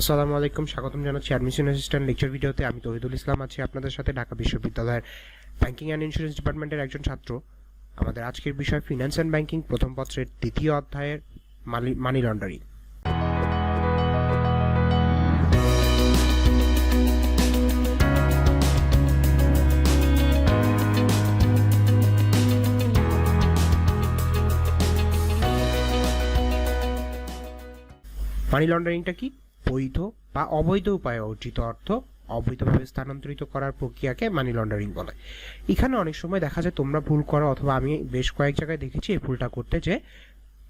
আসসালামু আলাইকুম, স্বাগতম জানাচ্ছি অ্যাডমিশন অ্যাসিস্ট্যান্ট লেকচার ভিডিওতে আমি তহিদুল ইসলাম আছি আপনাদের সাথে ঢাকা বিশ্ববিদ্যালয়ের ব্যাংকিং অ্যান্ড ইন্স্যুরেন্স ডিপার্টমেন্টের একজন ছাত্র। আমাদের আজকের বিষয় ফিনান্স অ্যান্ড ব্যাংকিং প্রথম পত্রের দ্বিতীয় অধ্যায়ের মানি মানি লন্ডারিং মানি লন্ডারিংটা কি? বৈধ বা অবৈধ উপায়ে অর্জিত অর্থ অবৈধভাবে স্থানান্তরিত করার প্রক্রিয়াকে মানি লন্ডারিং বলে। এখানে অনেক সময় দেখা যায় তোমরা ভুল করো অথবা আমি বেশ কয়েক জায়গায় দেখেছি এই ভুলটা করতে যে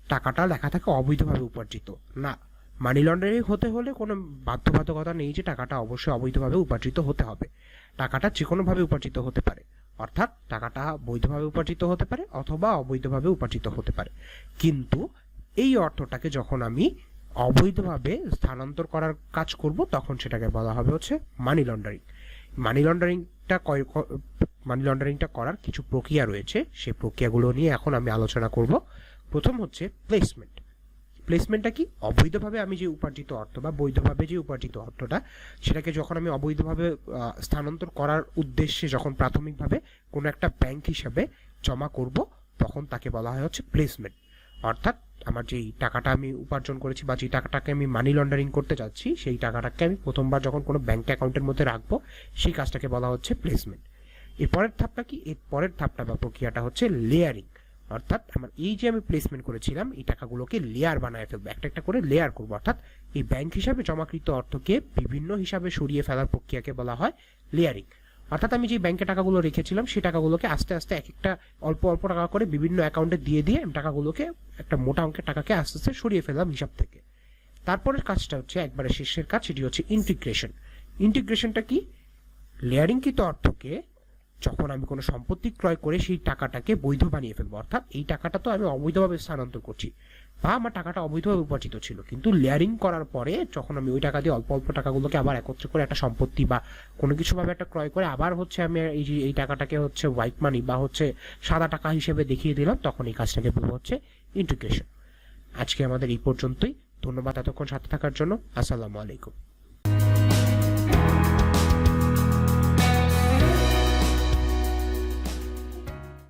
টাকাটা লেখা থাকে অবৈধভাবে উপার্জিত। না মানি লন্ডারিং হতে হলে কোনো বাধ্যবাধকতা নেই যে টাকাটা অবশ্যই অবৈধভাবে উপার্জিত হতে হবে। টাকাটা যে কোনোভাবে উপার্জিত হতে পারে। অর্থাৎ টাকাটা বৈধভাবে উপার্জিত হতে পারে অথবা অবৈধভাবে উপার্জিত হতে পারে। কিন্তু এই অর্থটাকে যখন আমি অবৈধভাবে স্থানান্তর করার কাজ করব, তখন সেটাকে বলা হবে হচ্ছে মানি লন্ডারিং মানি লন্ডারিংটা কয় মানি লন্ডারিংটা করার কিছু প্রক্রিয়া রয়েছে। সেই প্রক্রিয়াগুলো নিয়ে এখন আমি আলোচনা করব। প্রথম হচ্ছে প্লেসমেন্ট প্লেসমেন্টটা কি? অবৈধভাবে আমি যে উপার্জিত অর্থ বা বৈধভাবে যে উপার্জিত অর্থটা, সেটাকে যখন আমি অবৈধভাবে স্থানান্তর করার উদ্দেশ্যে যখন প্রাথমিকভাবে কোনো একটা ব্যাংক হিসাবে জমা করব, তখন তাকে বলা হয় হচ্ছে প্লেসমেন্ট অর্থাৎ আমার যেই টাকাটা আমি উপার্জন করেছি বা যেই টাকাটাকে আমি মানি লন্ডারিং করতে যাচ্ছি, সেই টাকাটাকে আমি প্রথমবার যখন কোনো ব্যাংক অ্যাকাউন্টের মধ্যে রাখব, সেই কাজটাকে বলা হচ্ছে প্লেসমেন্ট এর পরের ধাপটা কি? এর পরের ধাপটা বা প্রক্রিয়াটা হচ্ছে লেয়ারিং অর্থাৎ আমার এই যে আমি প্লেসমেন্ট করেছিলাম, এই টাকাগুলোকে লেয়ার বানায় ফেলব, একটা একটা করে লেয়ার করব। অর্থাৎ এই ব্যাংক হিসাবে জমাকৃত অর্থকে বিভিন্ন হিসাবে সরিয়ে ফেলার প্রক্রিয়াকে বলা হয় লেয়ারিং অর্থাৎ আমি যে ব্যাংকে টাকাগুলো রেখেছিলাম, সেই টাকাগুলোকে আস্তে আস্তে এক একটা অল্প অল্প টাকা করে বিভিন্ন অ্যাকাউন্টে দিয়ে দিয়ে আমি টাকাগুলোকে, একটা মোটা অঙ্কের টাকাকে আস্তে আস্তে সরিয়ে ফেললাম হিসাব থেকে। তারপরের কাজটা হচ্ছে একবারে শেষের কাজ, সেটি হচ্ছে ইন্টিগ্রেশন ইন্টিগ্রেশনটা কি? লেয়ারিংকৃত অর্থকে যখন আমি কোনো সম্পত্তি ক্রয় করে সেই টাকাটাকে বৈধ বানিয়ে ফেলব, অর্থাৎ এই টাকাটা তো আমি অবৈধভাবে স্থানান্তর করছি বা আমার টাকাটা অবৈধভাবে উপার্জিত ছিল। কিন্তু লেয়ারিং করার পরে যখন আমি ওই টাকা দিয়ে অল্প অল্প টাকাগুলোকে আবার একত্রে করে একটা সম্পত্তি বা কোনো কিছুভাবে একটা ক্রয় করে আবার হচ্ছে আমি এই যে, এই টাকাটাকে হচ্ছে হোয়াইট মানি বা হচ্ছে সাদা টাকা হিসেবে দেখিয়ে দিলাম, তখন এই কাজটাকে বলব হচ্ছে ইন্টিগ্রেশন আজকে আমাদের এই পর্যন্তই। ধন্যবাদ এতক্ষণ সাথে থাকার জন্য। আসসালামু আলাইকুম।